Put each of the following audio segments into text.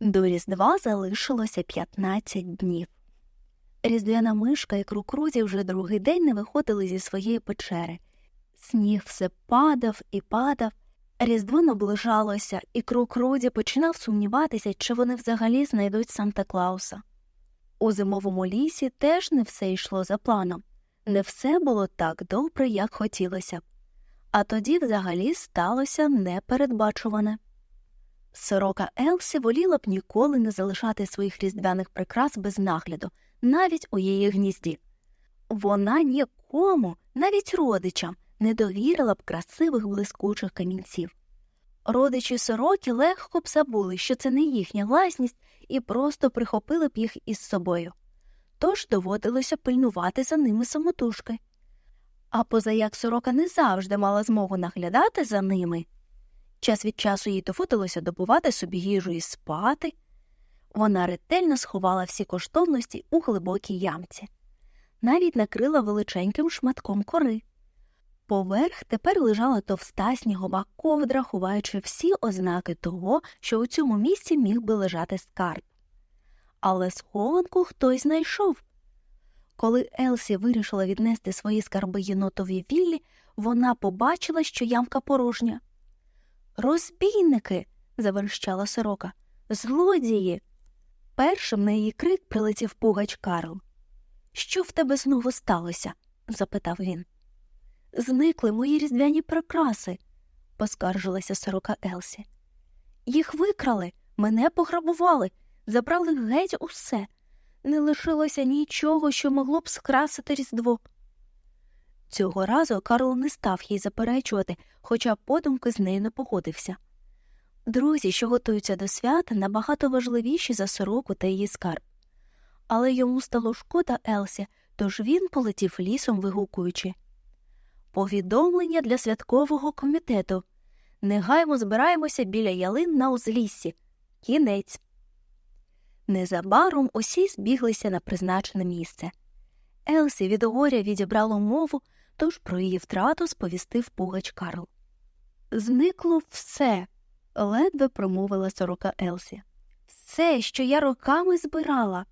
До Різдва залишилося 15 днів. Різдвяна мишка і крукрузі вже другий день не виходили зі своєї печери. Сніг все падав і падав. Різдво наближалося, і крукруді починав сумніватися, чи вони взагалі знайдуть Санта Клауса. У зимовому лісі теж не все йшло за планом, не все було так добре, як хотілося б. А тоді взагалі сталося непередбачуване. Сорока Елсі воліла б ніколи не залишати своїх різдвяних прикрас без нагляду, навіть у її гнізді. Вона нікому, навіть родичам, не довірила б красивих блискучих камінців. Родичі сороки легко б забули, що це не їхня власність, і просто прихопили б їх із собою. Тож доводилося пильнувати за ними самотужки. А позаяк сорока не завжди мала змогу наглядати за ними. Час від часу їй доводилося добувати собі їжу і спати. Вона ретельно сховала всі коштовності у глибокій ямці, навіть накрила величеньким шматком кори. Поверх тепер лежала товста снігова ковдра, ховаючи всі ознаки того, що у цьому місці міг би лежати скарб. Але схованку хтось знайшов. Коли Елсі вирішила віднести свої скарби єнотові віллі, вона побачила, що ямка порожня. Розбійники. заверщала сорока. Злодії. Першим на її крик прилетів пугач Карл. Що в тебе знову сталося? запитав він. Зникли мої різдвяні прикраси, поскаржилася сорока Елсі. Їх викрали, мене пограбували, забрали геть усе. Не лишилося нічого, що могло б скрасити Різдво. Цього разу Карл не став їй заперечувати, хоча подумки з нею не погодився. Друзі, що готуються до свята, набагато важливіші за сороку та її скарб. Але йому стало шкода Елсі, тож він полетів лісом, вигукуючи Повідомлення для святкового комітету. Негаймо збираємося біля ялин на узліссі. Кінець. Незабаром усі збіглися на призначене місце. Елсі від горя відібрало мову, тож про її втрату сповістив пугач Карл. Зникло все, ледве промовила сорока Елсі. Все, що я роками збирала.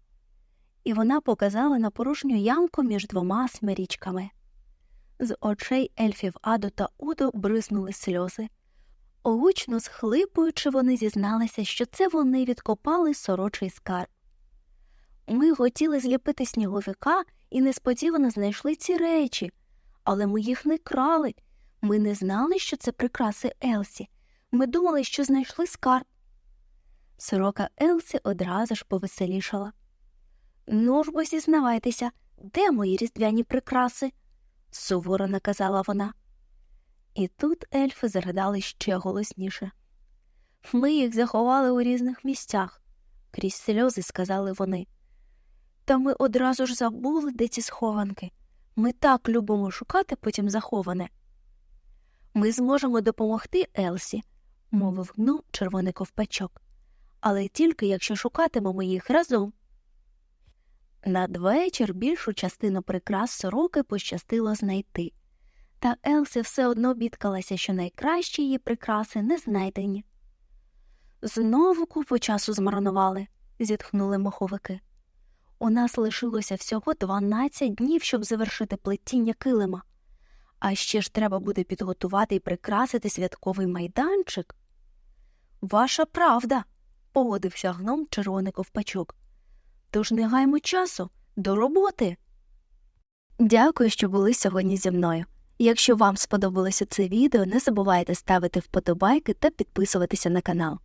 І вона показала на порожню ямку між двома смирічками. З очей ельфів Аду та Уду бризнули сльози. Гучно схлипуючи, вони зізналися, що це вони відкопали сорочий скарб. Ми хотіли зліпити сніговика і несподівано знайшли ці речі, але ми їх не крали. Ми не знали, що це прикраси Елсі. Ми думали, що знайшли скарб. Сорока Елсі одразу ж повеселішала. Ну ж бо зізнавайтеся, де мої різдвяні прикраси? суворо наказала вона. І тут ельфи заридали ще голосніше. Ми їх заховали у різних місцях, крізь сльози сказали вони. Та ми одразу ж забули, де ці схованки. Ми так любимо шукати потім заховане. Ми зможемо допомогти Елсі, мовив гном червоний ковпачок, але тільки якщо шукатимемо їх разом. Надвечір більшу частину прикрас сороки пощастило знайти, та Елсі все одно бідкалася, що найкращі її прикраси не знайдені. Знову купу часу змарнували, зітхнули моховики. У нас лишилося всього 12 днів, щоб завершити плетіння килима. А ще ж треба буде підготувати і прикрасити святковий майданчик. Ваша правда, погодився гном червоний ковпачок. Тож не гаймо часу до роботи. Дякую, що були сьогодні зі мною. Якщо вам сподобалося це відео, не забувайте ставити вподобайки та підписуватися на канал.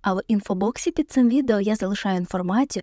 А в інфобоксі під цим відео я залишаю інформацію,